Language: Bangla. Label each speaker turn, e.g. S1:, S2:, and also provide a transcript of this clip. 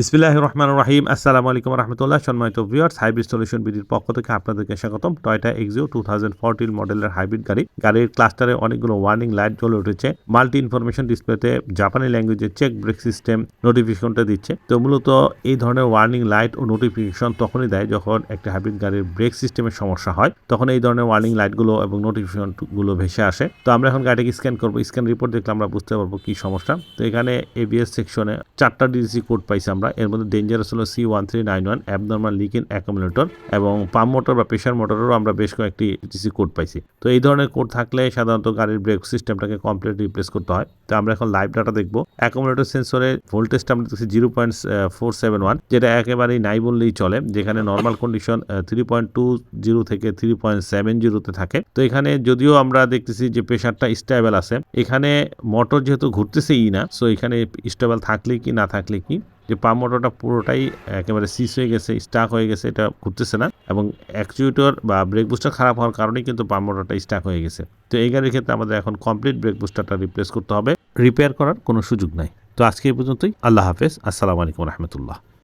S1: বিসমিল্লাহ রহমান রাহিম আসসালামু আলাইকুম রহমতুল্লাহ সম্মানিত ভিউয়ার্স, হাইব্রিড সলিউশন বিডির পক্ষ থেকে আপনাদেরকে স্বাগতম। Toyota Axio two thousand fourteen মডেলের হাইব্রিড গাড়ি। গাড়ির ক্লাস্টারে অনেকগুলো ওয়ার্নিং লাইট জ্বলে উঠেছে। মাল্টি ইনফরমেশন ডিসপ্লেতে জাপানি ল্যাঙ্গুয়েজে চেক ব্রেক সিস্টেম নোটিফিকেশনটা দিচ্ছে। তো মূলত এই ধরনের ওয়ার্নিং লাইট ও নোটিফিকেশন তখনই দেয় যখন একটা হাইব্রিড গাড়ির ব্রেক সিস্টেমের সমস্যা হয়। তখন এই ধরনের ওয়ার্নিং লাইটগুলো এবং নোটিফিকেশনগুলো ভেসে আসে। তো আমরা এখন গাড়িকে স্ক্যান করব। স্ক্যান রিপোর্ট দেখলে আমরা বুঝতে পারব কি সমস্যা। তো এখানে এবিএস সেকশনে চারটা ডিসি কোড পাইছি আমরা। এর মধ্যে ডেঞ্জারাস হলো C one three nine one abnormal leak in accumulator এবং পাম্প মোটর বা প্রেশার মোটরেরও আমরা বেশ কয়েকটি ডিসি কোড পাইছি। তো এই ধরনের কোড থাকলে সাধারণত গাড়ির ব্রেক সিস্টেমটাকে কমপ্লিট রিপ্লেস করতে হয়। তো আমরা এখন লাইভ ডাটা দেখব। অ্যাকুমুলেটর সেন্সরে ভোল্টেজটা আমরা দেখছি zero point four seven one যেটা একেবারেই নাই বললেই চলে, যেখানে normal condition three point two zero থেকে থ্রি পয়েন্ট সেভেন জিরোতে থাকে। তো এখানে যদিও আমরা দেখতেছি যে প্রেশারটা স্টেবল আছে, এখানে মোটর যেহেতু ঘুরতেছেই না সো এখানে স্টেবল থাকলে কি না থাকলে কি যে পাম্প মোটরটা পুরোটাই একেবারে সিস হয়ে গেছে স্টাক হয়ে গেছে, এটা ঘুরতেছে না। এবং অ্যাকচুয়েটর বা ব্রেক বুস্টার খারাপ হওয়ার কারণেই কিন্তু পাম্প মোটরটা স্টাক হয়ে গেছে। তো এই গাড়ির ক্ষেত্রে আমাদের এখন কমপ্লিট ব্রেক বুস্টারটা রিপ্লেস করতে হবে। রিপেয়ার করার কোনো সুযোগ নাই। তো আজকে এই পর্যন্তই। আল্লাহ হাফেজ। আসসালামু আলাইকুম রহমতুল্লাহ।